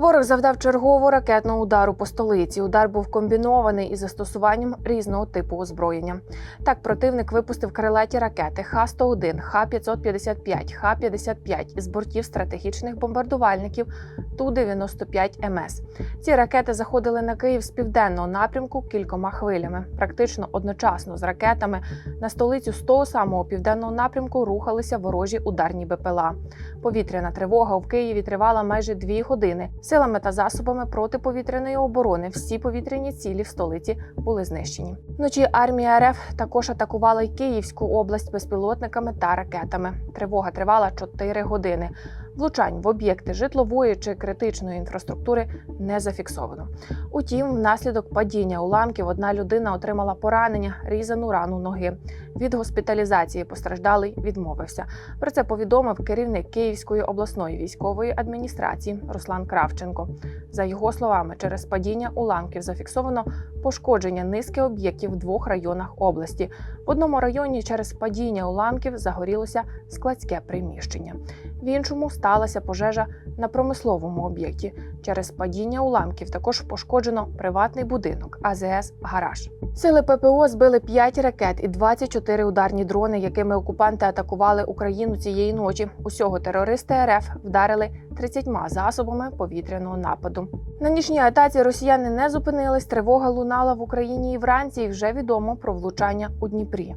Ворог завдав чергову ракетного удару по столиці. Удар був комбінований із застосуванням різного типу озброєння. Так, противник випустив крилаті ракети Х-101, Х-555, Х-55 із бортів стратегічних бомбардувальників Ту-95 МС. Ці ракети заходили на Київ з південного напрямку кількома хвилями. Практично одночасно з ракетами на столицю з того самого південного напрямку рухалися ворожі ударні БПЛА. Повітряна тривога в Києві тривала майже дві години. Силами та засобами протиповітряної оборони всі повітряні цілі в столиці були знищені. Вночі армія РФ також атакувала й Київську область безпілотниками та ракетами. Тривога тривала 4 години. Влучань в об'єкти житлової чи критичної інфраструктури не зафіксовано. Утім, внаслідок падіння уламків одна людина отримала поранення, різану рану ноги. Від госпіталізації постраждалий відмовився. Про це повідомив керівник Київської обласної військової адміністрації Руслан Кравченко. За його словами, через падіння уламків зафіксовано пошкодження низки об'єктів в двох районах області. В одному районі через падіння уламків загорілося складське приміщення. В іншому сталася пожежа на промисловому об'єкті. Через падіння уламків також пошкоджено приватний будинок АЗС Гараж. Сили ППО збили 5 ракет і 24 ударні дрони, якими окупанти атакували Україну цієї ночі. Усього терористи РФ вдарили 30 засобами повітряного нападу. На нічній атаці росіяни не зупинились. Тривога лунала в Україні і вранці. І вже відомо про влучання у Дніпрі.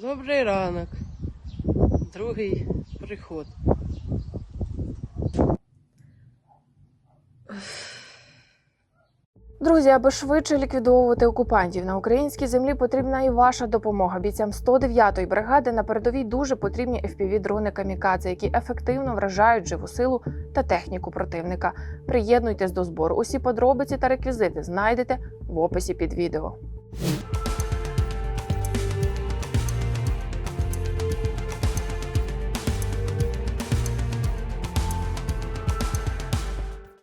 Добрий ранок. Другий приход. Друзі, аби швидше ліквідовувати окупантів на українській землі, потрібна і ваша допомога. Бійцям 109-ї бригади на передовій дуже потрібні fpv дрони камікадзе, які ефективно вражають живу силу та техніку противника. Приєднуйтесь до збору. Усі подробиці та реквізити знайдете в описі під відео.